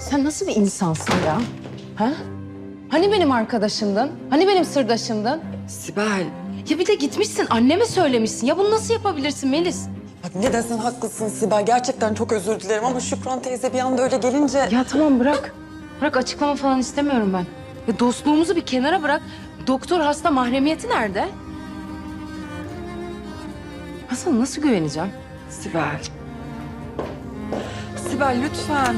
Sen nasıl bir insansın ya? Ha? Hani benim arkadaşımdın? Hani benim sırdaşımdın? Sibel. Ya bir de gitmişsin anneme söylemişsin. Ya bunu nasıl yapabilirsin Melis? Bak ne desen haklısın Sibel. Gerçekten çok özür dilerim ama Şükran teyze bir anda öyle gelince... Ya tamam bırak. Bırak açıklama falan istemiyorum ben. Ya dostluğumuzu bir kenara bırak. Doktor hasta mahremiyeti nerede? Ben sana nasıl güveneceğim? Sibel. Sibel lütfen.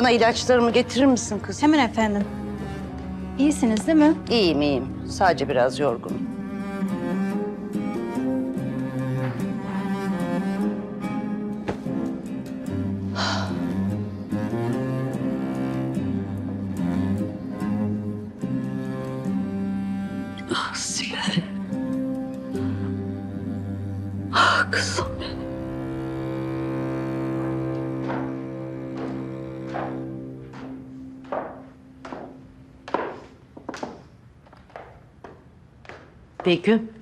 Bana ilaçlarımı getirir misin kız? Hemen efendim. İyisiniz değil mi? İyiyim iyiyim. Sadece biraz yorgunum. Ah Sibel. Ah kızım. Begüm.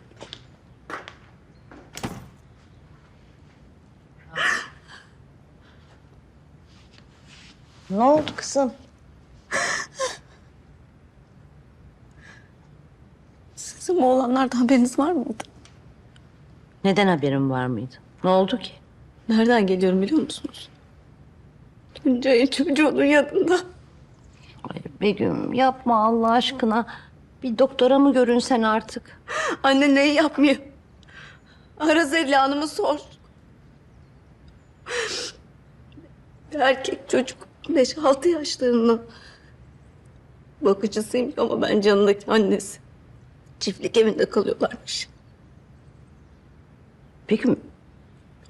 Ne oldu kızım? Sizin bu olanlardan haberiniz var mıydı? Neden haberin var mıydı? Ne oldu ki? Nereden geliyorum biliyor musunuz? Tuncay'ın çocuğunun yanında. Ay Begüm yapma Allah aşkına. Bir doktora mı görünsen artık? Anne neyi yapmıyor? Ara Zeliha Hanım'ı sor. Bir erkek çocuk. Beş altı yaşlarında. Bakıcısıymış ama ben canındaki annesi. Çiftlik evinde kalıyorlarmış. Begüm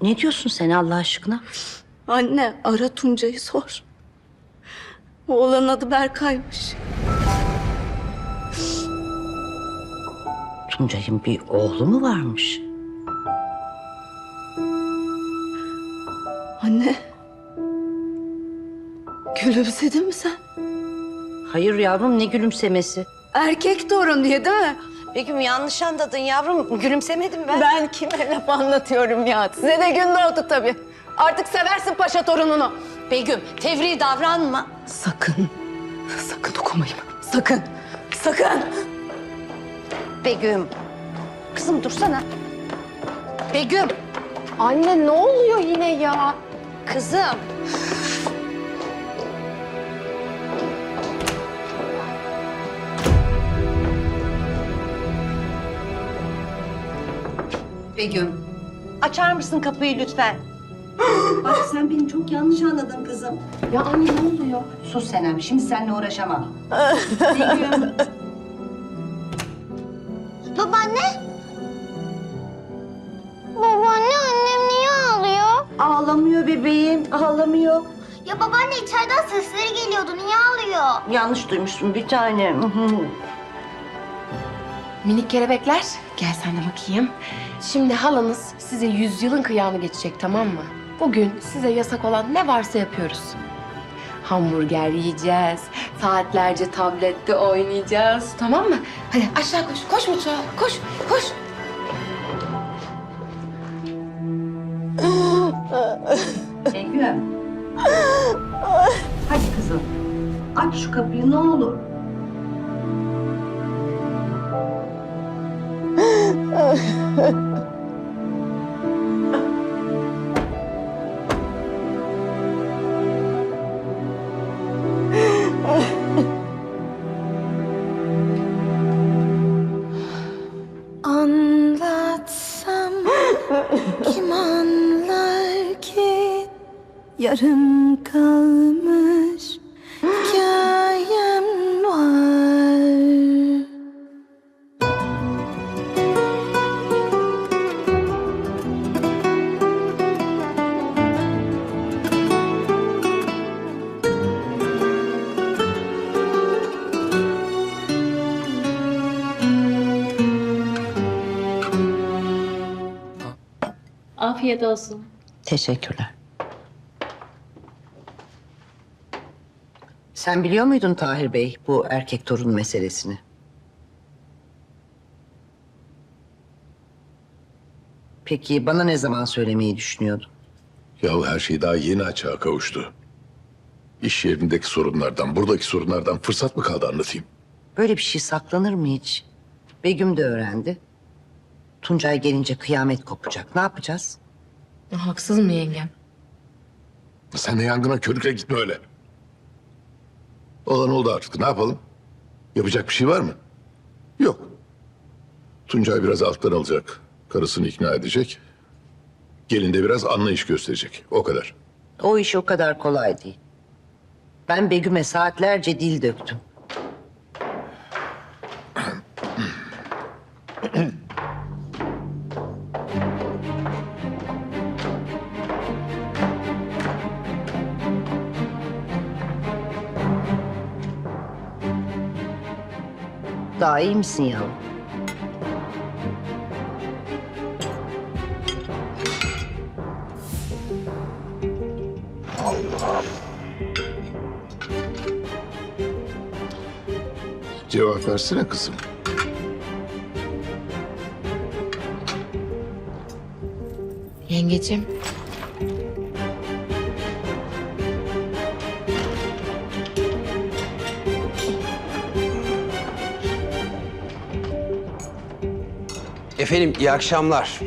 ne diyorsun sen Allah aşkına? Anne ara Tuncay'ı sor. Oğlanın adı Berkay'mış. Tuncay'ın bir oğlu mu varmış? Anne. Gülümsedin mi sen? Hayır yavrum ne gülümsemesi? Erkek torun diye değil mi? Begüm yanlış anladın yavrum. Gülümsemedim ben. Ben kime laf anlatıyorum ya? Size de gün doğdu tabii. Artık seversin paşa torununu. Begüm tevri davranma. Sakın, sakın dokunmayın. Sakın, sakın. Begüm. Kızım dursana. Begüm. Anne ne oluyor yine ya? Kızım. Begüm. Açar mısın kapıyı lütfen? Bak sen beni çok yanlış anladın kızım. Ya anne ne oluyor? Sus Senem, şimdi seninle uğraşamam. Begüm. Ya babaanne içeriden sesleri geliyordu niye ağlıyor? Yanlış duymuşsun bir tane. Minik kelebekler, gel sen de bakayım. Şimdi halanız size yüzyılın kıyağını geçecek tamam mı? Bugün size yasak olan ne varsa yapıyoruz. Hamburger yiyeceğiz, saatlerce tablette oynayacağız tamam mı? Hadi aşağı koş, koş mutfağa, koş, koş. Şu kapıyı ne olur. Afiyet olsun. Teşekkürler. Sen biliyor muydun Tahir Bey bu erkek torun meselesini? Peki bana ne zaman söylemeyi düşünüyordun? Yahu her şey daha yeni açığa kavuştu. İş yerindeki sorunlardan, buradaki sorunlardan fırsat mı kaldı anlatayım? Böyle bir şey saklanır mı hiç? Begüm de öğrendi. Tuncay gelince kıyamet kopacak. Ne yapacağız? Haksız mı yengem? Sen de yangına körükle gitme öyle. Olan oldu artık. Ne yapalım? Yapacak bir şey var mı? Yok. Tuncay biraz alttan alacak. Karısını ikna edecek. Gelin de biraz anlayış gösterecek. O kadar. O iş o kadar kolay değil. Ben Begüm'e saatlerce dil döktüm. Daha iyi misin yavrum? Cevap versene kızım. Yengecim. Efendim iyi akşamlar.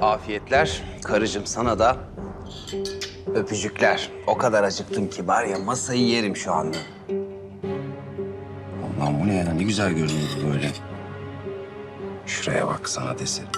Afiyetler. Karıcığım sana da öpücükler. O kadar acıktım ki var ya masayı yerim şu anda. Allah'ım bu ne ya? Ne güzel görünüyor bu böyle. Şuraya bak sana deserim.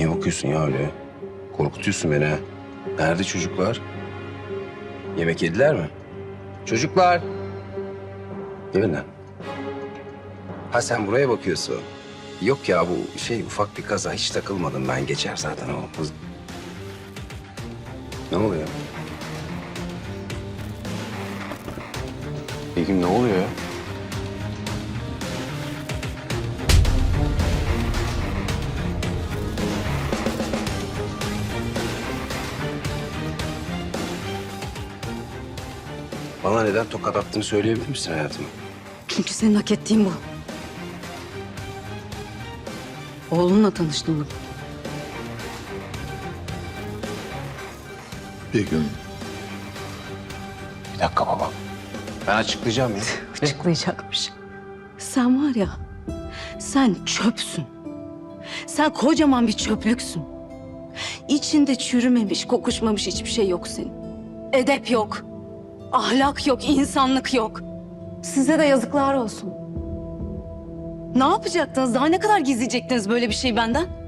Niye bakıyorsun ya öyle? Korkutuyorsun beni. Nerede çocuklar? Yemek yediler mi? Çocuklar. Mi? Ha sen buraya bakıyorsun. Yok ya bu şey ufak bir kaza. Hiç takılmadım ben. Geçer zaten o. Hız... Ne oluyor? Begüm ne oluyor? Bana neden tokat attığını söyleyebilir misin hayatım? Çünkü senin hak ettiğin bu. Oğlunla tanıştım bugün. Bir gün Bir dakika baba. Ben açıklayacağım ya. Açıklayacakmış. Sen var ya, sen çöpsün. Sen kocaman bir çöplüksün. İçinde çürümemiş, kokuşmamış hiçbir şey yok senin. Edep yok. Ahlak yok, insanlık yok. Size de yazıklar olsun. Ne yapacaktınız? Daha ne kadar gizleyecektiniz böyle bir şey benden?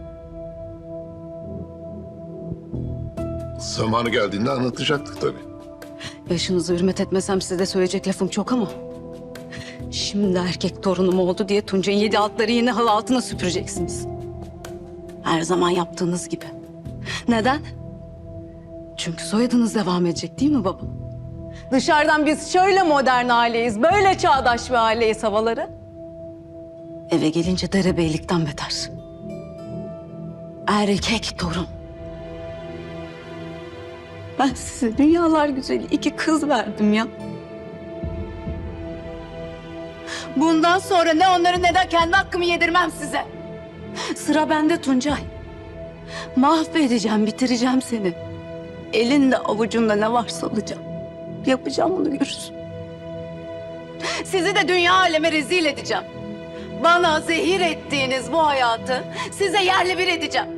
zamanı geldiğinde anlatacaktık tabii. Yaşınızı hürmet etmesem size de söyleyecek lafım çok ama... Şimdi erkek torunum oldu diye Tuncay'ın yedi altları yine halı altına süpüreceksiniz. Her zaman yaptığınız gibi. Neden? Çünkü soyadınız devam edecek değil mi baba? Dışarıdan biz şöyle modern aileyiz, böyle çağdaş bir aileyiz havaları. Eve gelince derebeylikten beter. Erkek torun. Ben size dünyalar güzeli iki kız verdim ya. Bundan sonra ne onları ne de kendi hakkımı yedirmem size. Sıra bende Tuncay. Mahvedeceğim, bitireceğim seni. Elinde avucunda ne varsa alacağım. Yapacağım bunu görürsün. Sizi de dünya aleme rezil edeceğim. Bana zehir ettiğiniz bu hayatı size yerle bir edeceğim.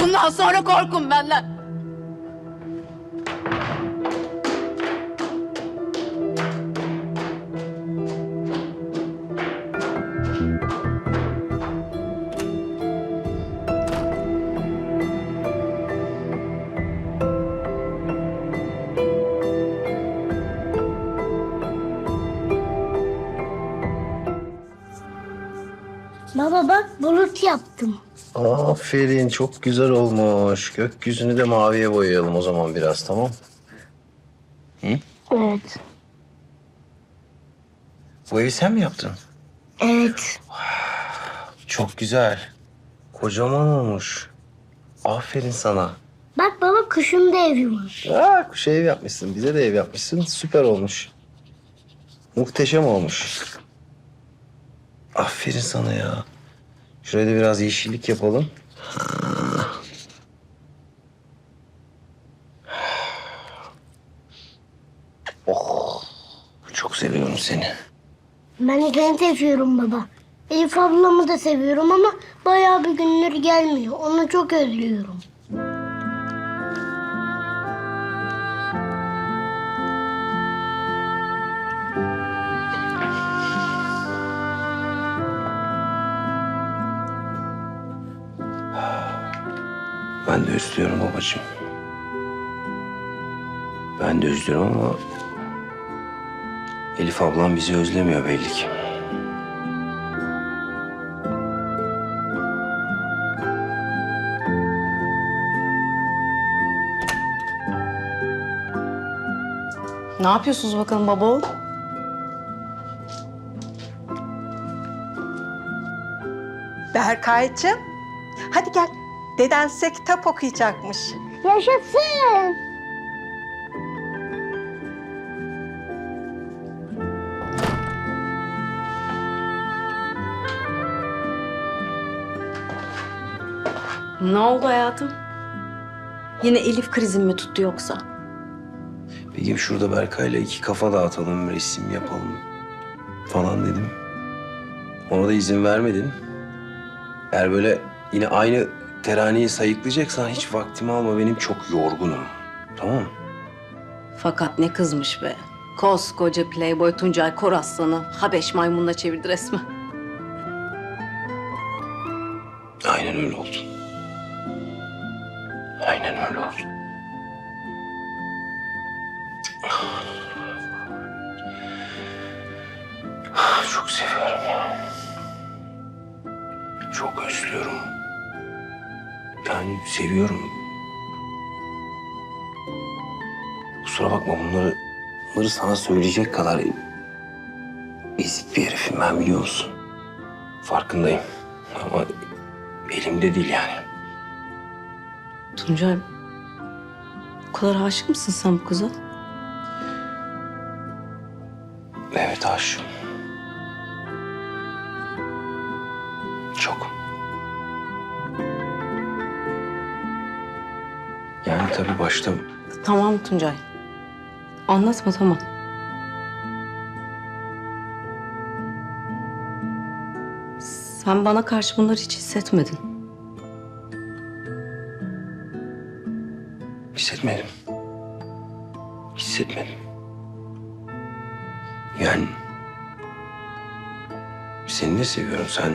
Bundan sonra korkun benden. Baba bak bulut yaptım. Aferin çok güzel olmuş. Gökyüzünü de maviye boyayalım o zaman biraz tamam? Evet. Bu evi sen mi yaptın? Evet. Çok güzel. Kocaman olmuş. Aferin sana. Bak baba kuşun da evi var. Aa, kuş ev yapmışsın. Bize de ev yapmışsın. Süper olmuş. Muhteşem olmuş. Aferin sana ya. Şuraya da biraz yeşillik yapalım. Oh, çok seviyorum seni. Ben de seni seviyorum baba. Elif ablamı da seviyorum ama bayağı bir günleri gelmiyor. Onu çok özlüyorum. Ben de özlüyorum babacığım. Ben de özlüyorum ama... Elif ablam bizi özlemiyor belli ki. Ne yapıyorsunuz bakalım baba oğul? Berkaycığım. Hadi gel. Deden size kitap okuyacakmış. Yaşasın. Ne oldu hayatım? Yine Elif krizin mi tuttu yoksa? Begüm şurada Berkay'la iki kafa dağıtalım, resim yapalım falan dedim. Ona da izin vermedin. Eğer böyle yine aynı teraneyi sayıklayacaksan hiç vaktimi alma. Benim çok yorgunum. Tamam mı? Fakat ne kızmış be. Koskoca playboy Tuncay Koraslan'ı Habeş maymununa çevirdi resmen. Aynen öyle oldu. Yani seviyorum. Kusura bakma bunları, bunları sana söyleyecek kadar ezik bir herifim ben biliyor musun? Farkındayım. Ama elimde değil yani. Tuncay, bu kadar aşık mısın sen bu kıza? Evet aşığım. Başta Tamam Tuncay. Anlatma tamam. Sen bana karşı bunları hiç hissetmedin. hissetmedim. Hissetmedim. Yani seni de seviyorum. Sen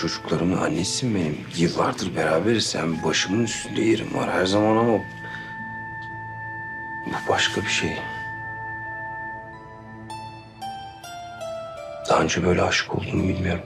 çocuklarımın annesisin benim. Yıllardır beraberiz. Sen başımın üstünde yerim var her zaman ama başka bir şey. Daha önce böyle aşık olduğunu bilmiyorum.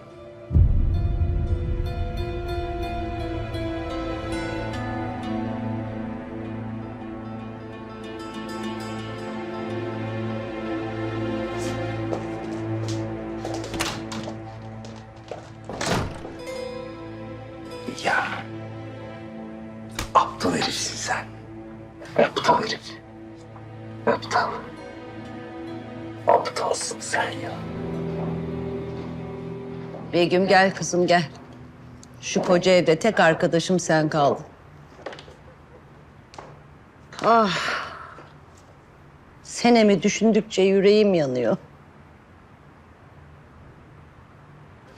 Gel kızım gel. Şu koca evde tek arkadaşım sen kaldın. Ah. Senemi düşündükçe yüreğim yanıyor.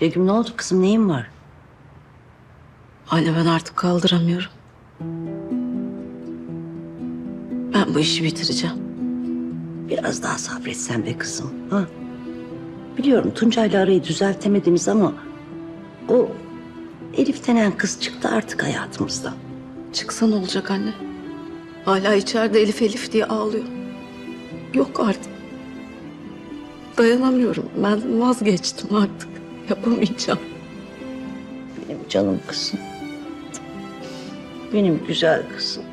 Begüm ne oldu kızım neyin var? Anne ben artık kaldıramıyorum. Ben bu işi bitireceğim. Biraz daha sabretsen be kızım. Ha? Biliyorum Tuncay'la arayı düzeltemediniz ama... ...o Elif denen kız çıktı artık hayatımızdan. Çıksa ne olacak anne? Hala içeride Elif Elif diye ağlıyor. Yok artık. Dayanamıyorum. Ben vazgeçtim artık. Yapamayacağım. Benim canım kızım. Benim güzel kızım.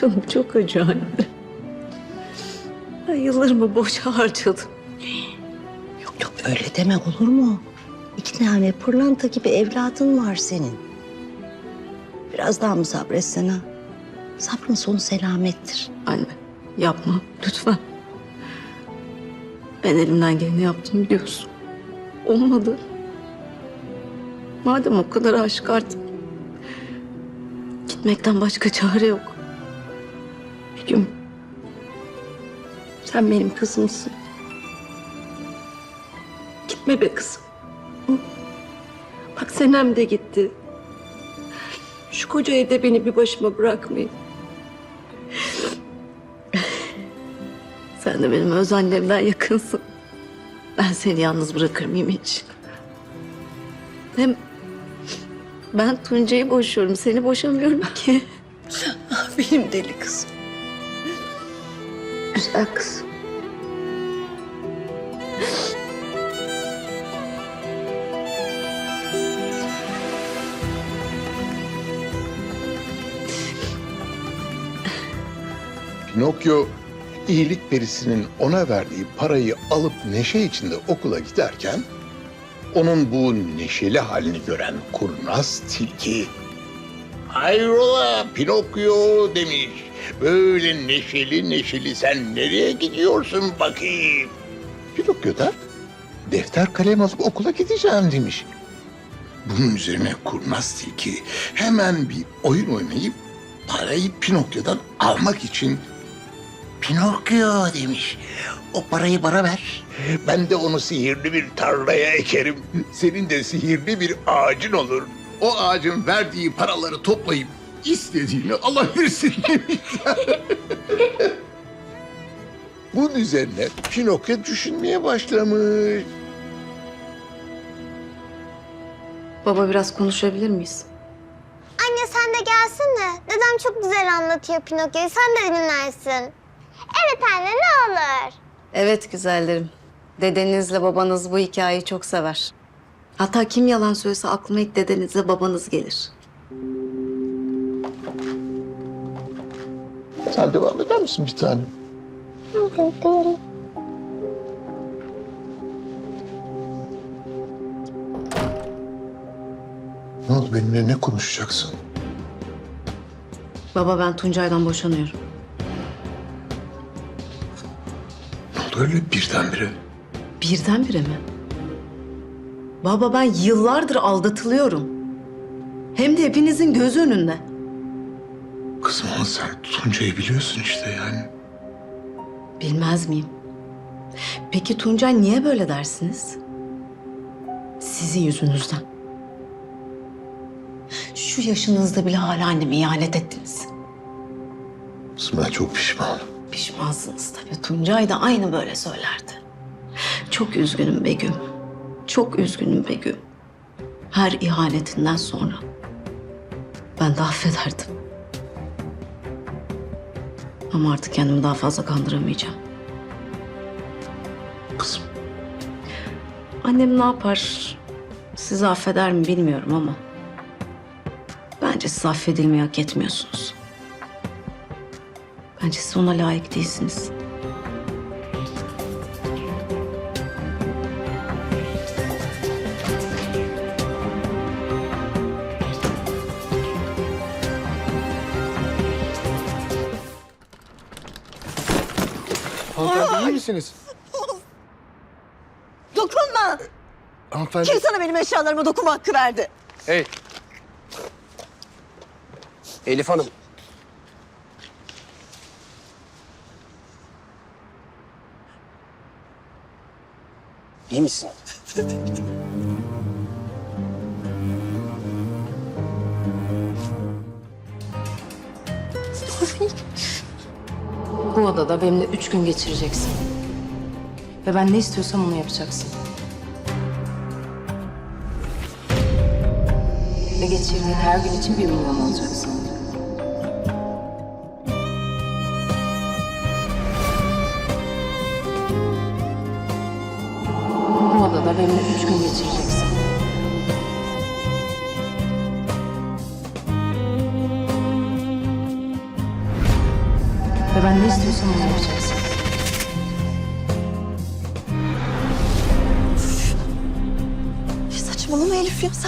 Canım çok acı anne. Ben yıllarımı boşa harcadım. Yok yok öyle deme olur mu? İki tane pırlanta gibi evladın var senin. Biraz daha mı sabretsen ha? Sabrın sonu selamettir. Anne yapma lütfen. Ben elimden geleni yaptım biliyorsun. Olmadı. Madem o kadar aşık artık. Gitmekten başka çare yok. Bir gün sen benim kızımsın. Gitme be kızım. Bak Senem de gitti. Şu koca evde beni bir başıma bırakmayın. Sen de benim öz annemden yakınsın. Ben seni yalnız bırakır mıyım hiç? Hem ben Tuncay'ı boşuyorum. Seni boşamıyorum ki. Benim deli kızım. Güzel kızım. Pinokyo iyilik perisinin ona verdiği parayı alıp neşe içinde okula giderken onun bu neşeli halini gören kurnaz tilki Hayrola Pinokyo demiş. Böyle neşeli neşeli sen nereye gidiyorsun bakayım? Pinokyo da defter kalem alıp okula gideceğim demiş. Bunun üzerine kurnaz tilki hemen bir oyun oynayıp parayı Pinokyo'dan almak için Pinokyo demiş. O parayı bana ver. Ben de onu sihirli bir tarlaya ekerim. Senin de sihirli bir ağacın olur. O ağacın verdiği paraları toplayıp istediğini alabilirsin demişler. Bunun üzerine Pinokyo düşünmeye başlamış. Baba biraz konuşabilir miyiz? Anne sen de gelsene. Dedem çok güzel anlatıyor Pinokyo'yu. Sen de dinlersin. Evet anne ne olur. Evet güzellerim. Dedenizle babanız bu hikayeyi çok sever. Hatta kim yalan söylese aklıma ilk dedenizle babanız gelir. Sen devam eder misin bir tane? Ne oldu benimle ne konuşacaksın? Baba ben Tuncay'dan boşanıyorum. Ne oldu öyle birdenbire? Birdenbire mi? Baba ben yıllardır aldatılıyorum. Hem de hepinizin göz önünde. Kızım ama sen Tuncay'ı biliyorsun işte yani. Bilmez miyim? Peki Tuncay niye böyle dersiniz? Sizin yüzünüzden. Şu yaşınızda bile hala anneme ihanet ettiniz. Kızım ben çok pişmanım. Pişmansınız tabii. Tuncay da aynı böyle söylerdi. Çok üzgünüm Begüm. Çok üzgünüm Begüm. Her ihanetinden sonra ben de affederdim. Ama artık kendimi daha fazla kandıramayacağım. Kızım Annem ne yapar? Sizi affeder mi bilmiyorum ama... Bence siz affedilmeyi hak etmiyorsunuz. Bence siz ona layık değilsiniz. Hanımefendi iyi misiniz? Dokunma! Hanımefendi. Kim sana benim eşyalarıma dokunma hakkı verdi? Hey. Elif Hanım. İyi misin? Bu odada benimle üç gün geçireceksin. Ve ben ne istiyorsam onu yapacaksın. Ve geçirdiğin her gün için bir milyon alacaksın.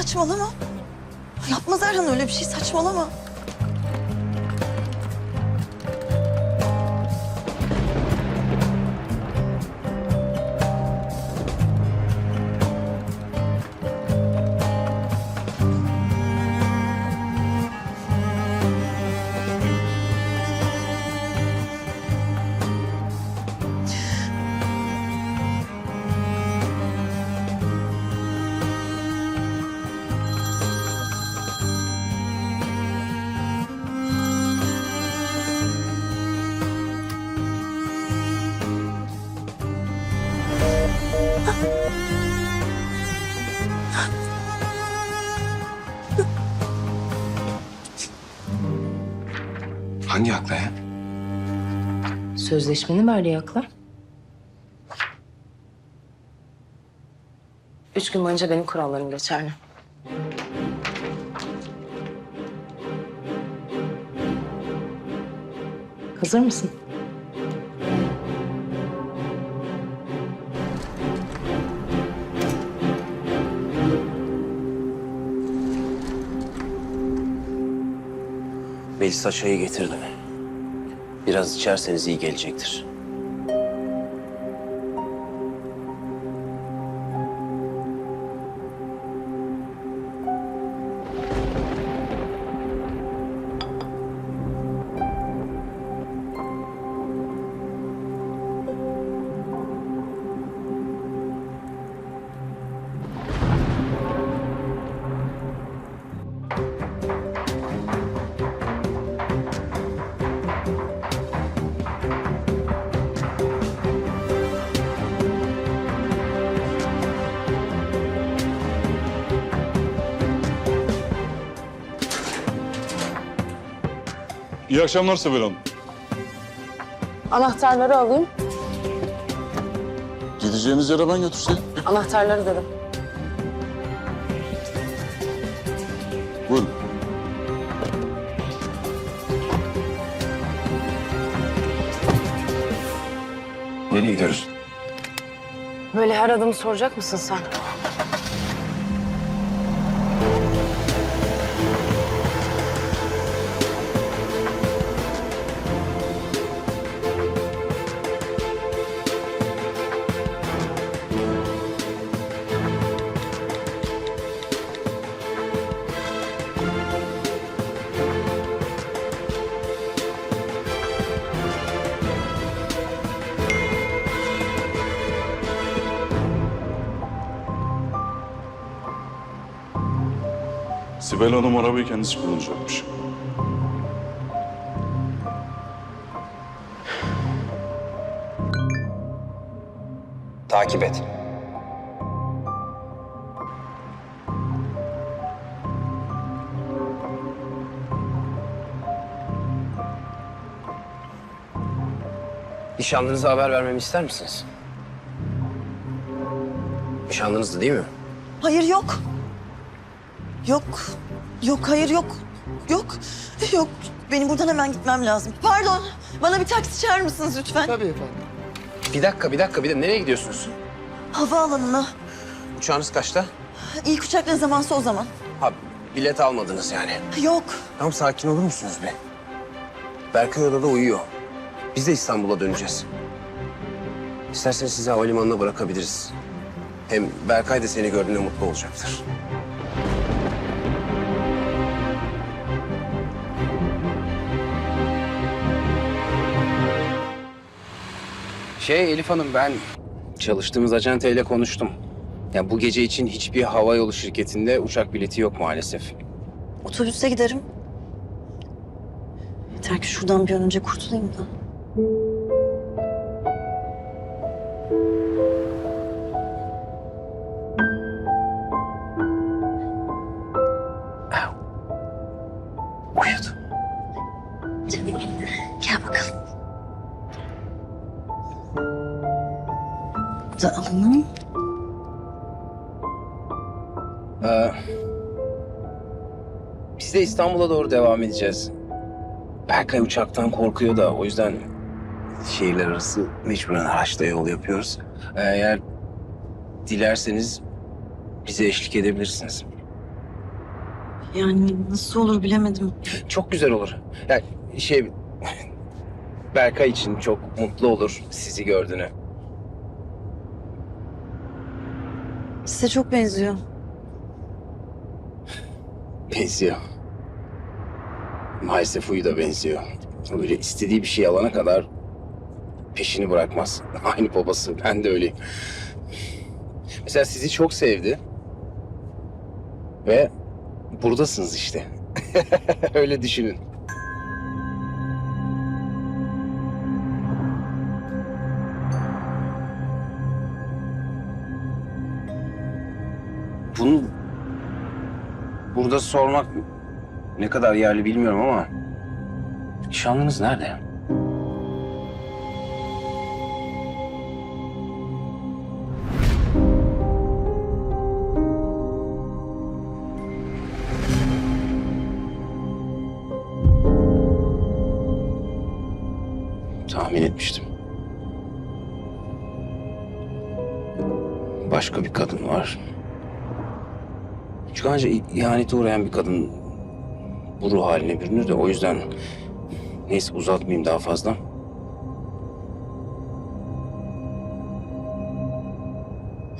Saçmalama. Yapmaz Erhan öyle bir şey saçmalama. Hangi akla ya? Sözleşmenin verdiği akla. Üç gün boyunca benim kurallarım geçerli. Hazır mısın? Melisa çayı getirdim. Biraz içerseniz iyi gelecektir. İyi akşamlar Sibel Hanım. Anahtarları alayım. Gideceğiniz yere ben götürseydim. Anahtarları dedim. Buyurun. Nereye gidiyoruz? Böyle her adımı soracak mısın sen? Sibel Hanım arabayı kendisi kullanacakmış. Takip et. Nişanlınıza haber vermemi ister misiniz? Nişanlınızdı değil mi? Hayır yok. Yok. Yok hayır yok. Yok. Yok. Benim buradan hemen gitmem lazım. Pardon. Bana bir taksi çağırır mısınız lütfen? Tabii efendim. Bir dakika, bir dakika. Bir de nereye gidiyorsunuz? Havaalanına. Uçağınız kaçta? İlk uçak ne zamansa o zaman. Ha, bilet almadınız yani. Yok. Tamam sakin olur musunuz be? Berkay odada uyuyor. Biz de İstanbul'a döneceğiz. İsterseniz sizi havalimanına bırakabiliriz. Hem Berkay da seni gördüğünde mutlu olacaktır. Şey Elif Hanım ben çalıştığımız acenteyle konuştum. Ya bu gece için hiçbir havayolu şirketinde uçak bileti yok maalesef. Otobüste giderim. Yeter ki şuradan bir an önce kurtulayım da. Da alalım. Ee, biz de İstanbul'a doğru devam edeceğiz. Berkay uçaktan korkuyor da o yüzden şehirler arası mecburen araçla yol yapıyoruz. Eğer dilerseniz bize eşlik edebilirsiniz. Yani nasıl olur bilemedim. Çok güzel olur. Yani şey Berkay için çok mutlu olur sizi gördüğüne. Size çok benziyor. Benziyor. Maalesef huyu da benziyor. Böyle istediği bir şey alana kadar peşini bırakmaz. Aynı babası. Ben de öyleyim. Mesela sizi çok sevdi. Ve buradasınız işte. Öyle düşünün. Bunu burada sormak ne kadar yerli bilmiyorum ama nişanlınız nerede? İhanete uğrayan bir kadın bu ruh haline bürünür de o yüzden neyse uzatmayayım daha fazla.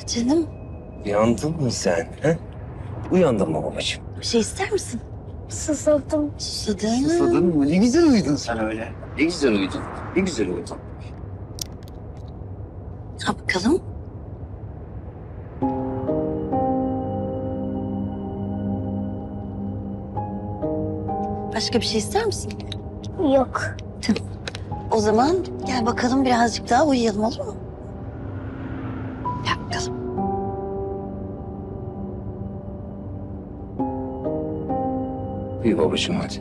Canım Uyandın mı sen? He? Uyandın mı babacığım? bir şey ister misin? Susadım. Susadın. Susadın mı? Ne güzel uyudun sen öyle. Ne güzel uyudun. Ne güzel uyudun. Ha bakalım. Başka bir şey ister misin? Yok. O zaman gel bakalım birazcık daha uyuyalım olur mu? Gel bakalım. Uyu babacığım hadi.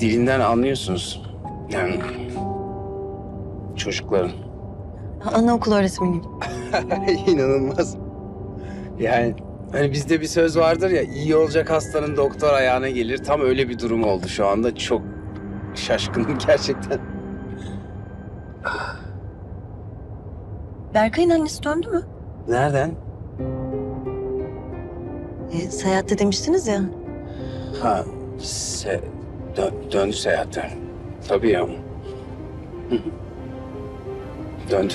Dilinden anlıyorsunuz. Yani çocukların. Anaokul öğretmeniyim. İnanılmaz. Yani hani bizde bir söz vardır ya iyi olacak hastanın doktor ayağına gelir. Tam öyle bir durum oldu şu anda. Çok şaşkınım gerçekten. Berkay'ın annesi döndü mü? Nereden? E, seyahatte demiştiniz ya. Ha, se dö- döndü seyahatten. Tabii ya. Döndü.